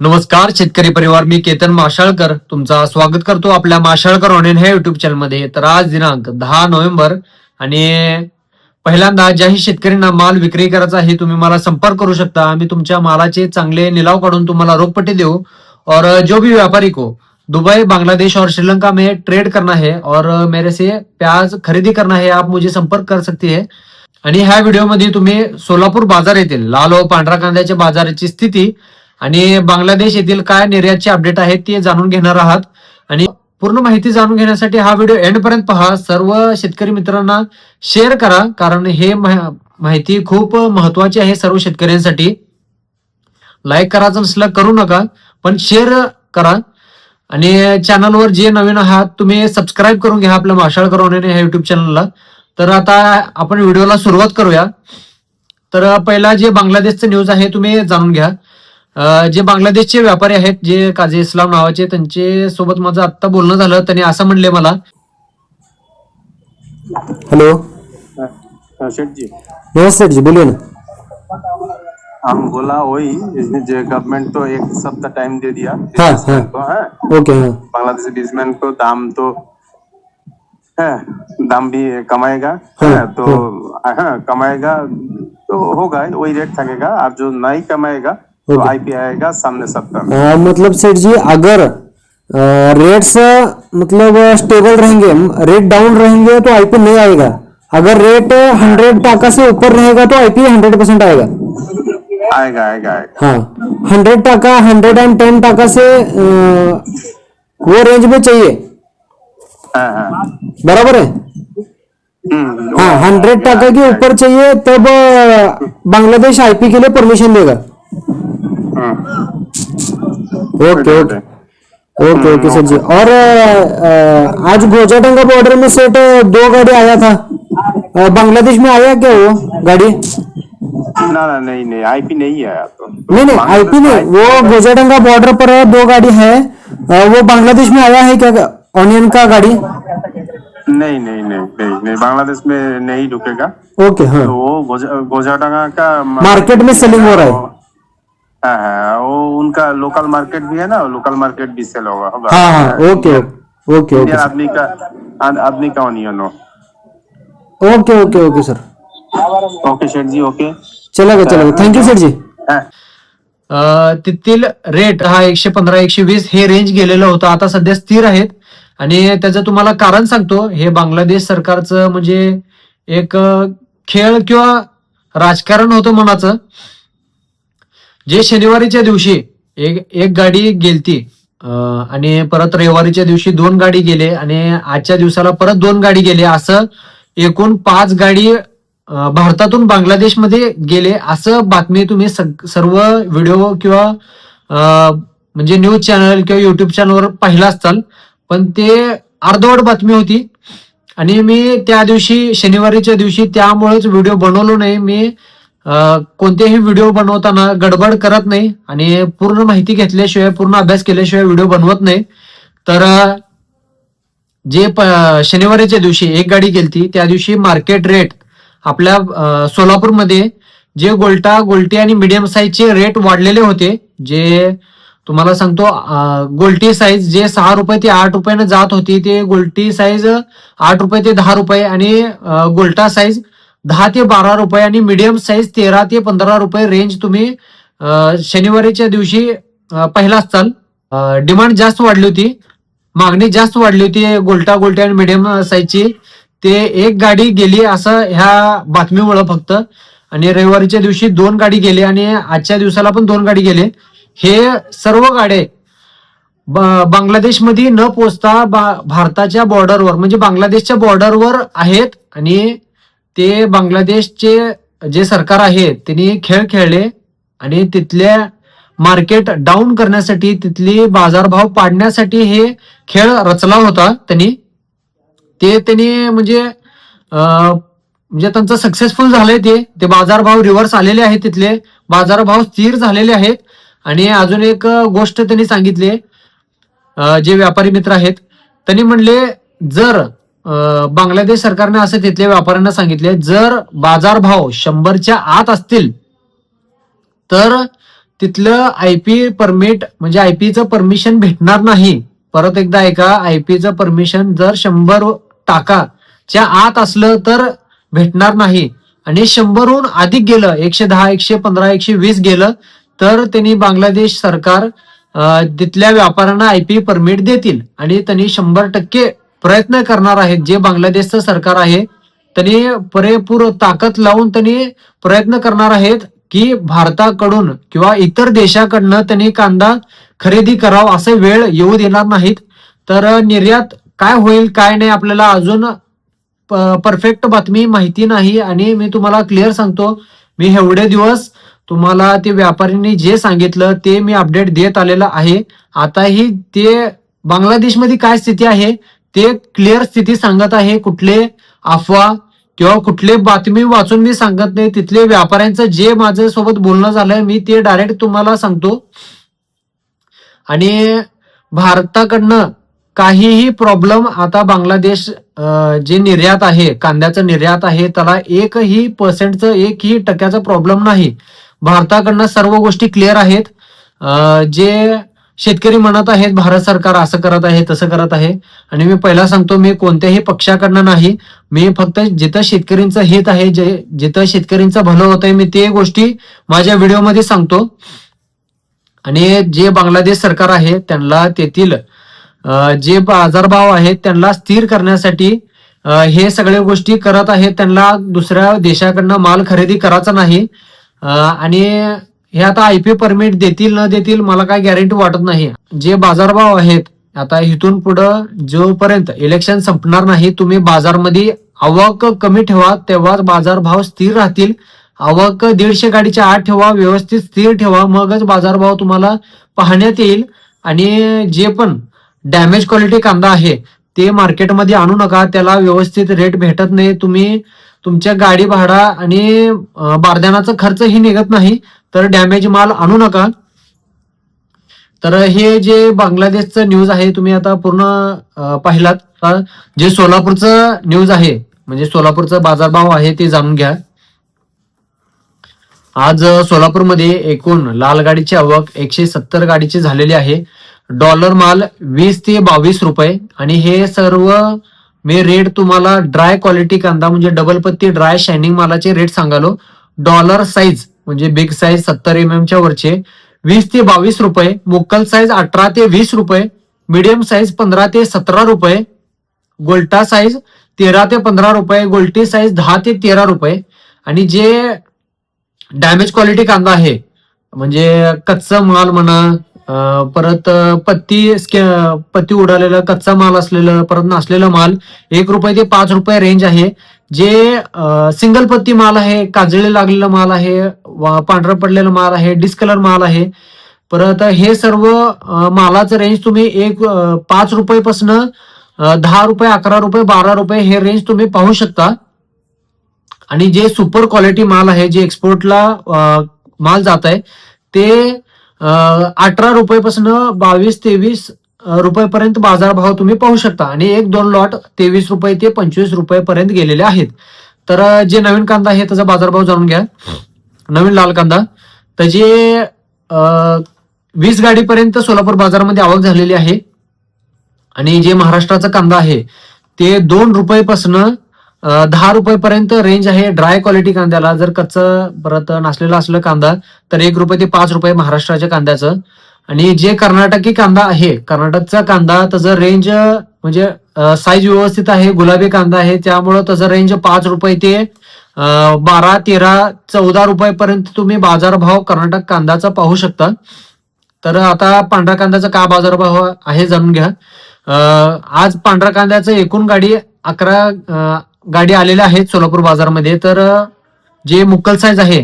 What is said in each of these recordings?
नमस्कार शेतकरी परिवार मी केतन माशाळकर. तुमचा स्वागत करतो आपल्या माशाळकर ऑनलाईन ह्या युट्यूब चॅनलमध्ये तर आज दिनांक दहा नोव्हेंबर आणि पहिल्यांदा ज्याही शेतकऱ्यांना माल विक्री करायचा आहे तुम्ही मला संपर्क करू शकता. आम्ही तुमच्या मालाचे चांगले निलाव काढून तुम्हाला रोखपट्टी देऊ. और जो भी व्यापारी को दुबई बांग्लादेश और श्रीलंका में ट्रेड करना है और मेरे से प्याज खरेदी करना है आप मुझे संपर्क कर सकते है. आणि ह्या व्हिडिओमध्ये तुम्ही सोलापूर बाजार येथील लाल व पांढरा कांद्याच्या बाजाराची स्थिती आणि बांगलादेश येथील काय निर्यातचे अपडेट आहेत ते जाणून घेणार आहात. आणि पूर्ण माहिती जाणून घेण्यासाठी हा व्हिडिओ एंड पर्यंत पहा. सर्व शेतकरी मित्रांना शेअर करा कारण हे माहिती खूप महत्वाची आहे सर्व शेतकऱ्यांसाठी. लाईक करायचं नसलं करू नका पण शेअर करा. आणि चॅनलवर जे नवीन आहात तुम्ही सबस्क्राईब करून घ्या आपल्या माशाळ करून ह्या युट्यूब चॅनलला तर आता आपण व्हिडिओला सुरुवात करूया. तर पहिला जे बांगलादेशचं न्यूज आहे तुम्ही जाणून घ्या. जे बांगलादेशचे व्यापारी आहेत जे काझी इस्लाम नावाचे त्यांचे सोबत माझं आत्ता बोलणं झालं त्यांनी असं म्हणले मला. हेलो. हाँ, सेठ जी नमस्ते सेठ जी बोलिए ना. हम बोला वही जो गवर्नमेंट तो एक सप्ताह टाइम दे दिया. हाँ, हाँ। तो है. ओके हाँ. बांग्लादेशी बिजनेसमैन को दाम तो है दाम भी कमाएगा हाँ, है तो हाँ. कमाएगा तो होगा वही रेट थकेगा और जो नहीं कमाएगा तो। आईपी आएगा सामने सप्ताह मतलब सेठ जी अगर रेट्स मतलब स्टेबल रहेंगे रेट डाउन रहेंगे तो आईपी नहीं आएगा। अगर रेट हंड्रेड टाका से ऊपर रहेगा तो आईपी हंड्रेड परसेंट आएगा। आएगा आएगा आएगा। हाँ हंड्रेड टाका हंड्रेड एंड टेन टाका से वो रेंज में चाहिए। हाँ हाँ। बराबर है? हाँ हंड्रेड टाका के ऊपर चाहिए तब बांग्लादेश आईपी के लिए परमिशन देगा। हम्म, okay okay. Okay okay sir ji. और आज गोजाडंगा बॉर्डर में सेट दो गाड़ी आया था। बांग्लादेश में आया क्या वो गाड़ी? ना ना नहीं नहीं आईपी नहीं आया तो। नहीं नहीं आईपी नहीं। वो गोजाडंगा बॉर्डर पर दो गाड़ी है। वो बांग्लादेश में आया है क्या ऑनियन का गाड़ी? नहीं नहीं नहीं नहीं नहीं बांग्लादेश में नहीं रुकेगा। ओके हाँ। तो वो गोजा- गोजाडंगा का मार्केट में सेलिंग हो रहा है हाँ हाँ वो उनका लोकल मार्केट भी है ना लोकल मार्केट भी सेल होगा हाँ हाँ ओके ओके ओके इंडियन आदमी का आद- आदमी का ओनियन हो okay okay okay sir okay शेठ जी ओके चलेगा चलेगा। Thank you sir ji. अ, तिथील रेट हा एकशे पंधरा एकशे वीस हे रेंज गेलेलं होतं. आता सध्या स्थिर आहेत. आणि त्याचं तुम्हाला कारण सांगतो हे बांगलादेश सरकारचं म्हणजे एक खेळ किंवा राजकारण होतं मनाचं. जे शनिवारीच्या दिवशी एक एक गाडी गेलती आणि परत रविवारीच्या दिवशी दोन गाडी गेले आणि आजच्या दिवसाला परत दोन गाडी गेले असं एकूण पाच गाडी भारतातून बांगलादेशमध्ये गेले असं बातमी तुम्ही सग- सर्व व्हिडिओ किंवा म्हणजे न्यूज चॅनल किंवा युट्यूब चॅनलवर पाहिला असताल पण ते अर्धवट बातमी होती. आणि मी त्या दिवशी शनिवारीच्या दिवशी त्यामुळेच व्हिडिओ बनवलो नाही. मी कोणतेही व्हिडिओ बनवताना गडबड करत नाही आणि पूर्ण माहिती घेतल्याशिवाय पूर्ण अभ्यास केल्याशिवाय व्हिडिओ बनवत नाही. तर जे प- शनिवारीच्या दिवशी एक गाडी गेलती त्या दिवशी मार्केट रेट आपल्या सोलापूरमध्ये जे गोल्टा गोल्टी आणि मिडियम साईजचे रेट वाढलेले होते जे तुम्हाला सांगतो गोल्टी साईज जे सहा रुपये ते आठ रुपयानं जात होती ते गोल्टी साईज आठ रुपये ते दहा रुपये आणि गोल्टा साईज दहा ते बारा रुपये आणि मिडियम साईज तेरा ते पंधरा रुपये रेंज तुम्ही शनिवारीच्या दिवशी पहिला पाहिला असताल डिमांड जास्त वाढली होती. मागणी जास्त वाढली होती गोल्टा गोल्टी आणि मिडियम साईजची ते एक गाडी गेली असं ह्या बातमीमुळं फक्त. आणि रविवारीच्या दिवशी दोन गाडी गेली आणि आजच्या दिवसाला पण दोन गाडी गेले. हे सर्व गाड्या ब- बांगलादेशमध्ये न पोचता बा- भारताच्या बॉर्डरवर म्हणजे बांगलादेशच्या बॉर्डरवर आहेत आणि ते बांगलादेशचे जे सरकार आहे त्यांनी खेळ खेळले आणि तिथल्या मार्केट डाऊन करण्यासाठी तिथली बाजारभाव पाडण्यासाठी हे खेळ रचला होता त्यांनी. ते त्यांनी म्हणजे म्हणजे त्यांचं सक्सेसफुल झालंय ते. ते बाजारभाव रिव्हर्स आलेले आहेत तिथले. बाजारभाव स्थिर झालेले आहेत. आणि अजून एक गोष्ट त्यांनी सांगितली जे व्यापारी मित्र आहेत त्यांनी म्हणले जर बांगलादेश सरकारने असं तिथल्या व्यापाऱ्यांना सांगितले जर बाजारभाव शंभरच्या आत असतील तर तिथलं आयपी परमिट म्हणजे आयपीचं परमिशन भेटणार नाही. परत एकदा ऐका आयपीचं परमिशन जर शंभर टाकाच्या आत असलं तर भेटणार नाही. आणि शंभरहून अधिक गेलं एकशे दहा एकशे पंधरा एकशे वीस गेलं तर त्यांनी बांगलादेश सरकार तिथल्या व्यापाऱ्यांना आयपी परमिट देतील. आणि त्यांनी शंभर टक्के प्रयत्न करणार आहेत जे बांगलादेशचं सरकार आहे त्यांनी पुरेपूर ताकद लावून त्यांनी प्रयत्न करणार आहेत की भारताकडून किंवा इतर देशाकडनं त्यांनी कांदा खरेदी करावा असं वेळ येऊ देणार नाहीत. तर निर्यात काय होईल काय नाही आपल्याला अजून परफेक्ट बातमी माहिती नाही आणि मी तुम्हाला क्लिअर सांगतो मी एवढे दिवस तुम्हाला ते व्यापाऱ्यांनी जे सांगितलं ते मी अपडेट देत आलेलं आहे. आताही ते बांगलादेशमध्ये काय स्थिती आहे ते क्लिअर स्थिती सांगत आहे. कुठले अफवा किंवा कुठले बातमी वाचून मी सांगत नाही. तिथले व्यापाऱ्यांचं जे माझ्या सोबत बोलणं झालंय मी ते डायरेक्ट तुम्हाला सांगतो. आणि भारताकडनं काहीही प्रॉब्लेम आता बांगलादेश जे निर्यात आहे कांद्याचं निर्यात आहे त्याला एकही पर्सेंटचं एकही टक्क्याचा प्रॉब्लेम नाही. भारताकडनं सर्व गोष्टी क्लिअर आहेत. जे शेतकरी म्हणत आहेत भारत सरकार असं करत आहे तसं करत आहे. आणि मी पहिला सांगतो मी कोणत्याही पक्षाकडनं नाही. मी फक्त जिथं शेतकऱ्यांचं हित आहे जे जिथं शेतकऱ्यांचं भलं होत आहे मी ते गोष्टी माझ्या व्हिडिओमध्ये सांगतो. आणि जे बांगलादेश सरकार आहे त्यांना तेथील जे बाजारभाव आहेत त्यांना स्थिर करण्यासाठी हे सगळ्या गोष्टी करत आहेत त्यांना दुसऱ्या देशाकडनं माल खरेदी करायचा नाही. आणि हे आता आयपी परमिट देतील न देतील मला काय गॅरंटी वाटत नाही. जे बाजारभाव आहेत आता इथून पुढं जोपर्यंत इलेक्शन संपणार नाही तुम्ही बाजारमध्ये आवक कमी ठेवा तेव्हाच बाजारभाव स्थिर राहतील. आवक दीडशे गाडीच्या आत ठेवा व्यवस्थित स्थिर ठेवा मगच बाजारभाव तुम्हाला पाहण्यात येईल. आणि जे पण डॅमेज क्वालिटी कांदा आहे ते मार्केटमध्ये आणू नका त्याला व्यवस्थित रेट भेटत नाही. तुम्ही तुमच्या गाडी भाडा आणि अं, बारदानाचा खर्चही निघत नाही. तर डॅमेज माल आणू नका. तर हे जे बांगलादेशचं न्यूज आहे तुम्ही आता पूर्ण पाहिलात. जे सोलापूरचं न्यूज आहे म्हणजे सोलापूरचं बाजारभाव आहे ते जाणून घ्या. आज सोलापूरमध्ये एकूण लाल गाडीची आवक एकशे सत्तर गाडीची झालेली आहे. डॉलर माल वीस ते बावीस रुपये. आणि हे सर्व मी रेट तुम्हाला ड्राय क्वालिटी कांदा म्हणजे डबल पत्ती ड्राय शायनिंग मालाचे रेट सांगालो. डॉलर साईज म्हणजे बिग साईज सत्तर एम एम च्या वरचे वीस ते बावीस रुपये मोकल साईज अठरा ते वीस रुपये मीडियम साईज पंधरा ते सतरा रुपये गोल्टा साईज तेरा ते पंधरा रुपये गोल्टी साईज दहा ते तेरा रुपये. आणि जे डॅमेज क्वालिटी कांदा आहे म्हणजे कच्चा माल म्हणा परत पत्ती पत्ती उडालेलं कच्चा माल असलेलं परत नसलेला माल एक रुपये ते पाच रुपये रेंज आहे. जे सिंगल पत्ती माल आहे काजळे लागलेला माल आहे पांढरं पडलेला माल आहे डिस्कलर माल आहे. परत हे सर्व मालाचं रेंज तुम्ही एक पाच रुपयेपासून दहा रुपये अकरा रुपये बारा रुपये हे रेंज तुम्ही पाहू शकता. आणि जे सुपर क्वालिटी माल आहे जे एक्सपोर्टला माल जात आहे ते अठरा रुपयेपासून बावीस तेवीस रुपयेपर्यंत बाजारभाव तुम्ही पाहू शकता. आणि एक दोन लॉट तेवीस रुपये ते पंचवीस रुपयेपर्यंत गेलेले आहेत. तर जे नवीन कांदा आहे त्याचा बाजारभाव जाणून घ्या. नवीन लाल कांदा. त्याची वीस गाडीपर्यंत सोलापूर बाजारामध्ये आवक झालेली आहे. आणि जे महाराष्ट्राचा कांदा आहे ते दोन रुपयेपासनं दहा रुपयेपर्यंत रेंज आहे ड्राय क्वालिटी कांद्याला. जर कच्चं परत नसलेलं असलं कांदा तर एक रुपये ते पाच रुपये महाराष्ट्राच्या कांद्याचं. आणि जे कर्नाटकी कांदा आहे कर्नाटकचा कांदा त्याचं रेंज म्हणजे साईज व्यवस्थित आहे गुलाबी कांदा आहे त्यामुळं त्याचं रेंज पाच रुपये ते बारा तेरा चौदा रुपयेपर्यंत तुम्ही बाजारभाव कर्नाटक कांद्याचा पाहू शकता. तर आता पांढरा कांद्याचा का बाजारभाव आहे जाणून घ्या. आज पांढरा कांद्याचं एकूण गाडी अकरा गाडी आलेल्या आहेत सोलापूर बाजारमध्ये. तर जे मुक्कल साईज आहे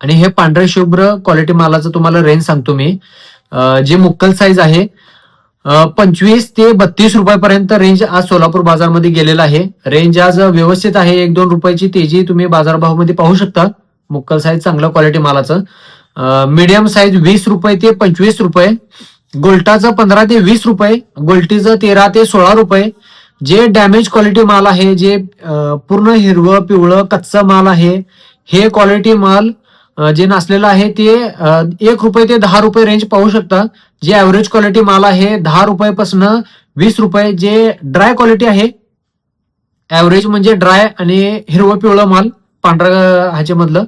आणि हे पांढरे शुभ्र क्वालिटी मालाचं तुम्हाला रेंज सांगतो मी. जे मुक्कल साईज आहे पंचवीस ते बत्तीस रुपयापर्यंत रेंज आज सोलापूर बाजारमध्ये गेलेला आहे. रेंज आज व्यवस्थित आहे. एक दोन रुपयाची तेजी तुम्ही बाजारभावामध्ये पाहू शकता. मुक्कल साईज चांगलं क्वालिटी मालाचं. मीडियम साईज वीस रुपये ते पंचवीस रुपये. गोल्टाचं पंधरा ते वीस रुपये. गोल्टीचं तेरा ते सोळा रुपये. जे डॅमेज क्वालिटी माल आहे जे पूर्ण हिरवं पिवळं कच्चा माल आहे हे क्वालिटी माल जे नसलेलं आहे ते एक रुपये ते दहा रुपये रेंज पाहू शकता. जे ऍव्हरेज क्वालिटी माल आहे दहा रुपयापासून वीस रुपये जे ड्राय क्वालिटी आहे ऍव्हरेज म्हणजे ड्राय आणि हिरवं पिवळं माल पांढरा ह्याच्यामधलं.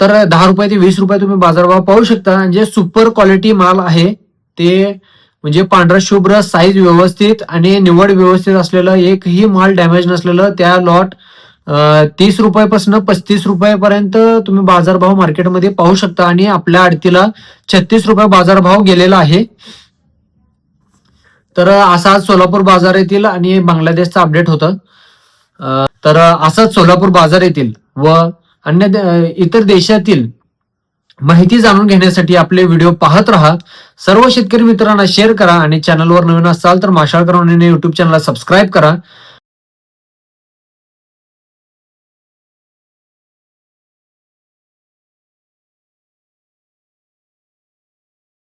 तर दहा रुपये ते वीस रुपये तुम्ही बाजारभाव पाहू शकता. जे सुपर क्वालिटी माल आहे ते म्हणजे पांढरा शुभ्र साईज व्यवस्थित आणि निवड व्यवस्थित असलेलं एकही माल डॅमेज नसलेलं त्या लॉट तीस रुपयापासून पस्तीस रुपयापर्यंत तुम्ही बाजारभाव मार्केटमध्ये पाहू शकता आणि आपल्या आडतीला छत्तीस रुपये बाजारभाव गेलेला आहे. तर असा आज सोलापूर बाजार येथील आणि बांगलादेशचा अपडेट होतं. तर असाच सोलापूर बाजार येथील व अन्य इतर देशातील माहिती जाणून घेण्यासाठी आपले व्हिडिओ पाहत राहा. सर्व शेतकरी मित्रांना शेअर करा आणि चॅनलवर नवीन असाल तर माशाळ करून युट्यूब चॅनलला सबस्क्राईब करा.